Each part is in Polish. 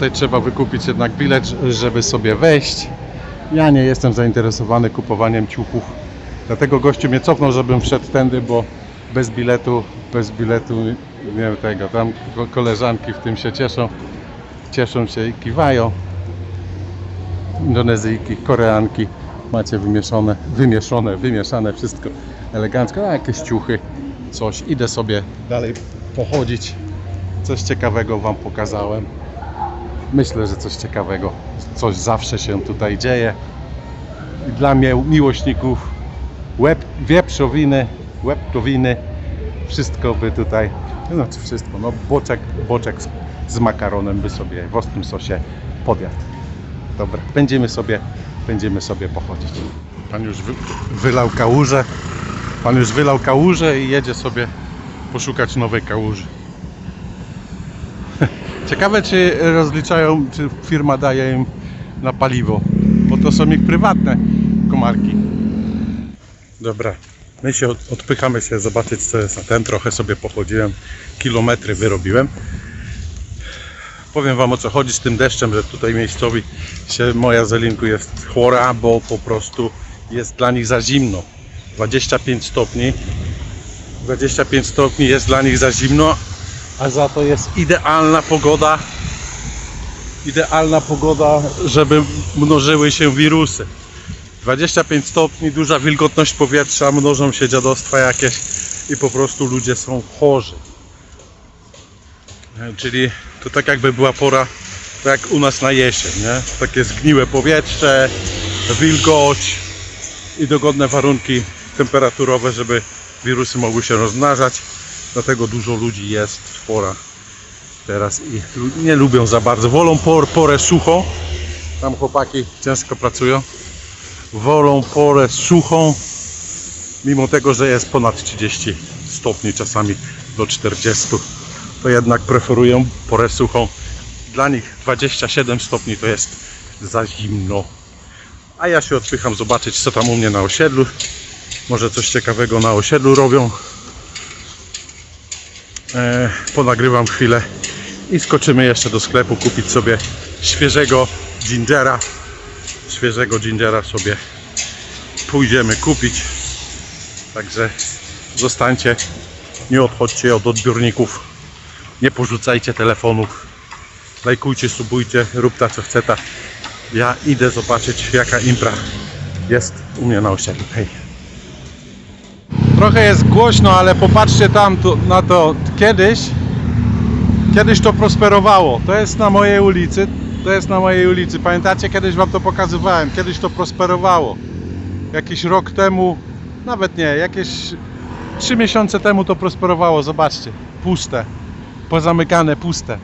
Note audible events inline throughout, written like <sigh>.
Tutaj trzeba wykupić jednak bilet, żeby sobie wejść. Ja nie jestem zainteresowany kupowaniem ciuchów. Dlatego gościu mnie cofnął, żebym wszedł tędy, bo bez biletu, bez biletu nie wiem tego. Tam ko- koleżanki w tym się cieszą. Cieszą się i kiwają. Indonezyjki, Koreanki. Macie wymieszone, wymieszone, wymieszane wszystko elegancko. A jakieś ciuchy, coś. Idę sobie dalej pochodzić. Coś ciekawego Wam pokazałem. Myślę, że coś ciekawego, coś zawsze się tutaj dzieje. Dla mnie, miłośników łeb, wieprzowiny, łebkowiny, wszystko by tutaj, znaczy wszystko, no boczek, boczek z, z makaronem by sobie w ostrym sosie podjadł. Dobra, będziemy sobie, będziemy sobie pochodzić. Pan już wy, wylał kałużę, pan już wylał kałużę i jedzie sobie poszukać nowej kałuży. Ciekawe, czy rozliczają, czy firma daje im na paliwo, bo to są ich prywatne komarki. Dobra, my się od- odpychamy się zobaczyć, co jest na ten. Trochę sobie pochodziłem, kilometry wyrobiłem. Powiem Wam o co chodzi z tym deszczem, że tutaj miejscowi się moja zelinku jest chora, bo po prostu jest dla nich za zimno. 25 stopni. 25 stopni jest dla nich za zimno, a za to jest idealna pogoda. Idealna pogoda, żeby mnożyły się wirusy. 25 stopni, duża wilgotność powietrza, mnożą się dziadostwa jakieś i po prostu ludzie są chorzy. E, Czyli to tak jakby była pora, tak jak u nas na jesień, nie? Takie zgniłe powietrze, wilgoć i dogodne warunki temperaturowe, żeby wirusy mogły się rozmnażać. Dlatego dużo ludzi jest chora teraz i nie lubią za bardzo. Wolą por, porę suchą. Tam chłopaki ciężko pracują. Wolą porę suchą, mimo tego, że jest ponad 30 stopni, czasami do 40. To jednak preferują porę suchą. Dla nich 27 stopni to jest za zimno. A ja się odpycham zobaczyć, co tam u mnie na osiedlu. Może coś ciekawego na osiedlu robią. E, ponagrywam chwilę i skoczymy jeszcze do sklepu kupić sobie świeżego gingera. Świeżego gingera sobie pójdziemy kupić. Także zostańcie, nie odchodźcie od odbiorników, nie porzucajcie telefonów, lajkujcie, subujcie, rób ta co chce ta. Ja idę zobaczyć jaka impra jest u mnie na osiedlu. Hej. Trochę jest głośno, ale popatrzcie tam tu, na to kiedyś. Kiedyś to prosperowało. To jest na mojej ulicy. To jest na mojej ulicy. Pamiętacie, kiedyś wam to pokazywałem. Kiedyś to prosperowało. Jakiś rok temu, nawet nie, jakieś 3 miesiące temu to prosperowało. Zobaczcie. Puste. Pozamykane, puste.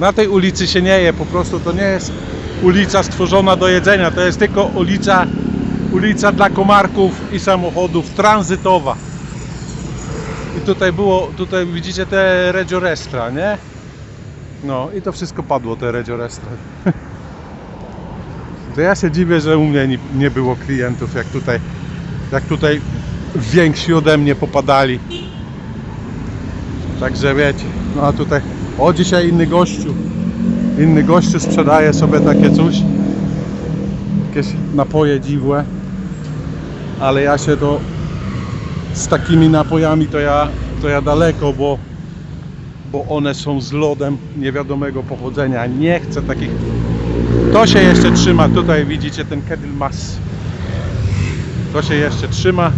Na tej ulicy się nie je, po prostu to nie jest ulica stworzona do jedzenia, to jest tylko ulica ulica dla komarków i samochodów tranzytowa. I tutaj było, tutaj widzicie te Reggio Restra, nie? No i to wszystko padło, te Reggio Restra. <laughs> To ja się dziwię, że u mnie nie, było klientów, jak tutaj, jak tutaj więksi ode mnie popadali. Także wiecie, no a tutaj, o dzisiaj inny gościu, inny gościu sprzedaje sobie takie coś, jakieś napoje dziwłe ale ja się to z takimi napojami to ja, to ja daleko, bo, bo one są z lodem niewiadomego pochodzenia. Nie chcę takich To się jeszcze trzyma. Tutaj widzicie ten Kedil Mas. To się jeszcze trzyma.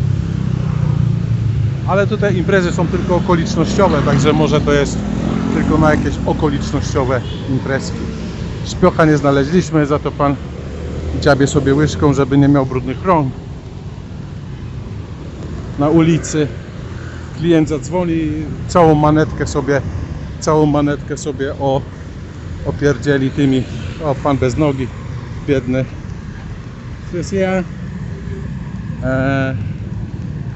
Ale tutaj imprezy są tylko okolicznościowe, także może to jest tylko na jakieś okolicznościowe imprezki. Szpiocha nie znaleźliśmy, za to pan dziabie sobie łyżką, żeby nie miał brudnych rąk. Na ulicy klient zadzwoni, całą manetkę sobie, całą manetkę sobie o, opierdzieli tymi, o pan bez nogi, biedny. To jest ja. Eee,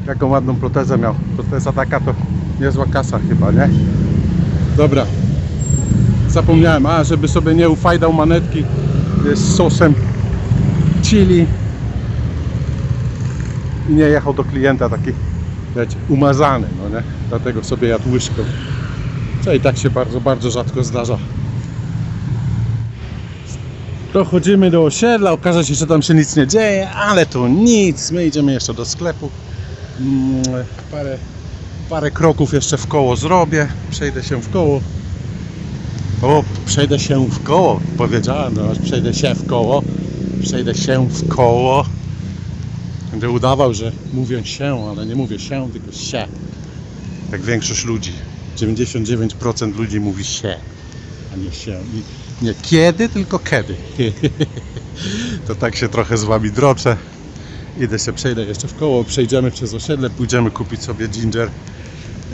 jaką ładną protezę miał. Proteza taka to niezła kasa chyba, nie? Dobra. Zapomniałem, a żeby sobie nie ufajdał manetki jest sosem chili nie jechał do klienta taki wiecie, umazany, no nie? Dlatego sobie jadł łyżką. Co i tak się bardzo, bardzo rzadko zdarza. Dochodzimy do osiedla, okaże się, że tam się nic nie dzieje, ale to nic. My idziemy jeszcze do sklepu. Mm, Parę, parę kroków jeszcze w koło zrobię. Przejdę się w koło. O, przejdę się w koło. Powiedziałem, no, przejdę się w koło. Przejdę się w koło. Będę udawał, że mówię się, ale nie mówię się, tylko się. Jak większość ludzi. 99% ludzi mówi się, a nie się. Nie kiedy, tylko kiedy. <laughs> To tak się trochę z wami droczę. Idę się, przejdę jeszcze w koło, przejdziemy przez osiedle, pójdziemy kupić sobie ginger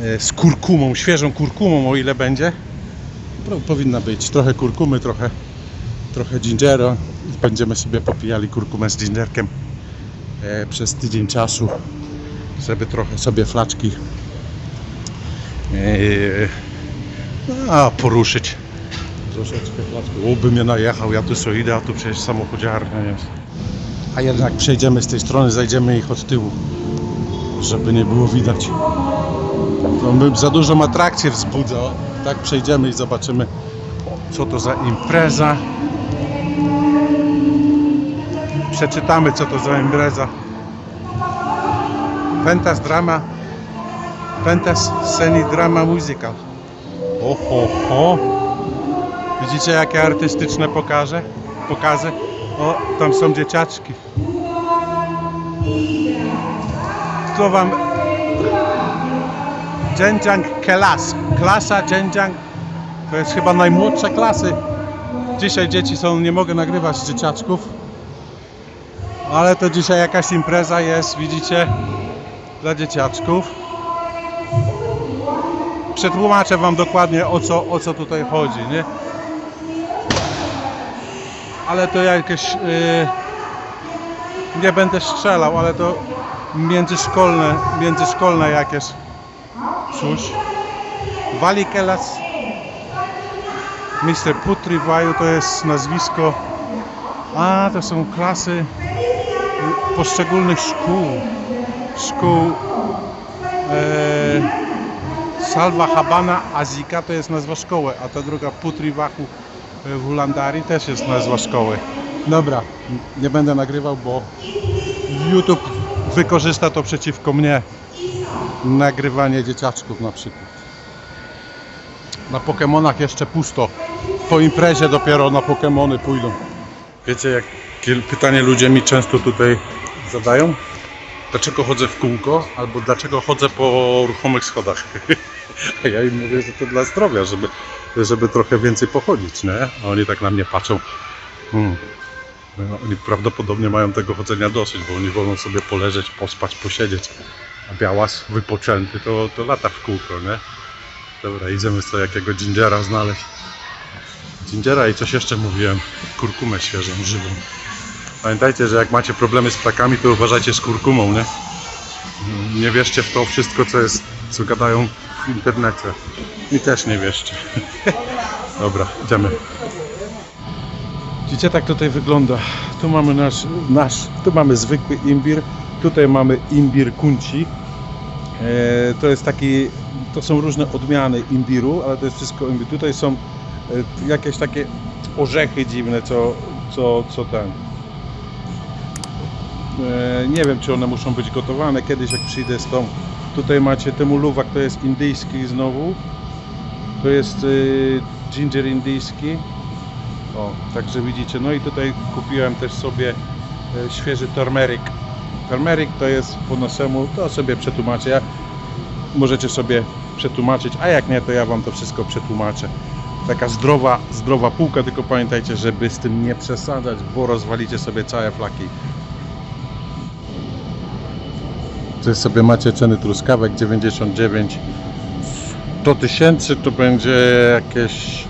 e, z kurkumą, świeżą kurkumą, o ile będzie. Powinna być trochę kurkumy, trochę, trochę gingera. Będziemy sobie popijali kurkumę z gingerkiem przez tydzień czasu, żeby trochę sobie flaczki e, a, poruszyć. Troszeczkę flaczki. Mnie najechał, ja tu sobie idę, a tu przecież samochodziarnia jest. A jednak przejdziemy z tej strony, zajdziemy ich od tyłu, żeby nie było widać. To by za dużą atrakcję wzbudza. Tak przejdziemy i zobaczymy, co to za impreza. Przeczytamy, co to za impreza. Pentas Drama. Pentas Sceni Drama Musical. Oho, ho. Widzicie, jakie artystyczne pokaże? pokazy? O, tam są dzieciaczki. To wam Zhenjiang Kelas. Klasa Zhenjiang to jest chyba najmłodsza klasy. Dzisiaj dzieci są, nie mogę nagrywać dzieciaczków. Ale to dzisiaj jakaś impreza jest, widzicie, dla dzieciaczków. Przetłumaczę wam dokładnie o co, o co tutaj chodzi, nie? Ale to jakieś yy, nie będę strzelał, ale to międzyszkolne, międzyszkolne jakieś coś. Walikelas Mr. Putri Waju to jest nazwisko. A, to są klasy poszczególnych szkół. Szkół e, Salva Habana Azika to jest nazwa szkoły, a ta druga Putri Wachu w Ulandari też jest nazwa szkoły. Dobra, nie będę nagrywał, bo YouTube wykorzysta to przeciwko mnie. Nagrywanie dzieciaczków na przykład. Na Pokemonach jeszcze pusto. Po imprezie dopiero na Pokemony pójdą. Wiecie, jakie pytanie ludzie mi często tutaj zadają? Dlaczego chodzę w kółko? Albo dlaczego chodzę po ruchomych schodach? <laughs> A ja im mówię, że to dla zdrowia, żeby, żeby trochę więcej pochodzić, nie? A oni tak na mnie patrzą. Hmm. No, Oni prawdopodobnie mają tego chodzenia dosyć, bo oni wolą sobie poleżeć, pospać, posiedzieć. A białas wypoczęty to, to lata w kółko, nie? Dobra, idziemy sobie jakiego gingera znaleźć. Gingera i coś jeszcze mówiłem. Kurkumę świeżą, żywą. Pamiętajcie, że jak macie problemy z ptakami, to uważajcie z kurkumą, nie? Nie wierzcie w to wszystko, co jest, co gadają w internecie. I też nie wierzcie. <laughs> Dobra, idziemy. Widzicie, tak tutaj wygląda. Tu mamy nasz, nasz tu mamy zwykły imbir, tutaj mamy imbir kunci. E, to jest taki, to są różne odmiany imbiru, ale to jest wszystko imbir. Tutaj są e, jakieś takie orzechy dziwne, co, co, co ten. E, nie wiem, czy one muszą być gotowane. Kiedyś jak przyjdę z tą. Tutaj macie temuluwak, to jest indyjski znowu. To jest y, ginger indyjski. O, także widzicie, no i tutaj kupiłem też sobie e, świeży turmeric. Turmeric to jest po naszemu, to sobie przetłumaczę. Możecie sobie przetłumaczyć, a jak nie, to ja Wam to wszystko przetłumaczę. Taka zdrowa, zdrowa półka, tylko pamiętajcie, żeby z tym nie przesadzać, bo rozwalicie sobie całe flaki. Tu sobie macie ceny truskawek 99 100 tysięcy to będzie jakieś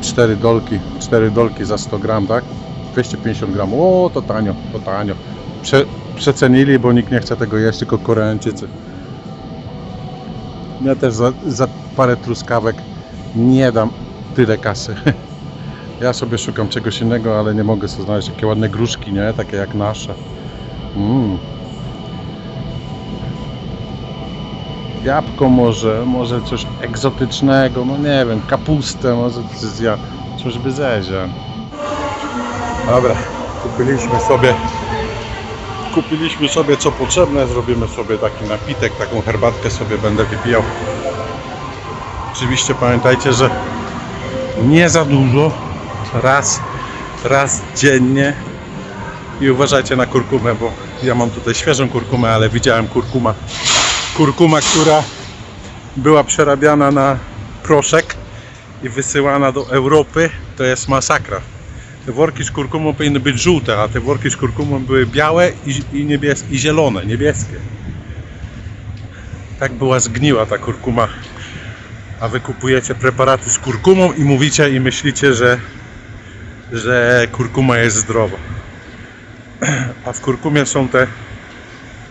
4 dolki, 4 dolki za 100 gram, tak? 250 gram. O, to tanio, to tanio. Prze, przecenili, bo nikt nie chce tego jeść, tylko Koreańczycy. Ja też za, za parę truskawek nie dam tyle kasy. <laughs> Ja sobie szukam czegoś innego, ale nie mogę sobie znaleźć takie ładne gruszki, nie? Takie jak nasze. Mm. Jabłko może, może coś egzotycznego, no nie wiem, kapustę, może coś ja, coś by zezia. Dobra, kupiliśmy sobie kupiliśmy sobie co potrzebne, zrobimy sobie taki napitek, taką herbatkę sobie będę wypijał. Oczywiście pamiętajcie, że nie za dużo, raz, raz dziennie i uważajcie na kurkumę, bo ja mam tutaj świeżą kurkumę, ale widziałem kurkuma, kurkuma, która była przerabiana na proszek i wysyłana do Europy, to jest masakra. Te worki z kurkumą powinny być żółte, a te worki z kurkumą były białe i, i, niebies- i zielone, niebieskie. Tak była zgniła ta kurkuma. A wy kupujecie preparaty z kurkumą i mówicie i myślicie, że, że kurkuma jest zdrowa. <clears throat> A w kurkumie są te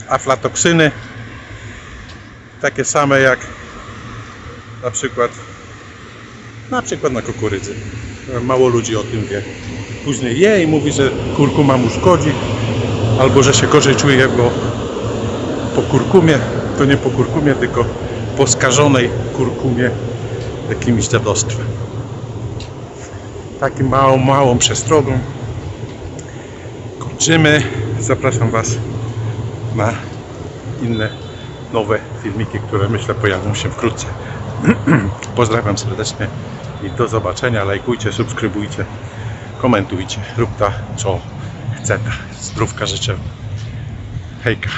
aflatoksyny, takie same jak na przykład na przykład na kukurydzy. Mało ludzi o tym wie. Później je i mówi, że kurkuma mu szkodzi, albo że się gorzej czuje, bo po kurkumie, to nie po kurkumie, tylko po skażonej kurkumie jakimś dziadostwem. Takim małą, małą przestrogą kończymy. Zapraszam Was na inne nowe filmiki, które myślę pojawią się wkrótce. <clears throat> Pozdrawiam serdecznie i do zobaczenia. Lajkujcie, subskrybujcie, komentujcie. Rób ta, co chce. Zdrówka życzę. Hejka.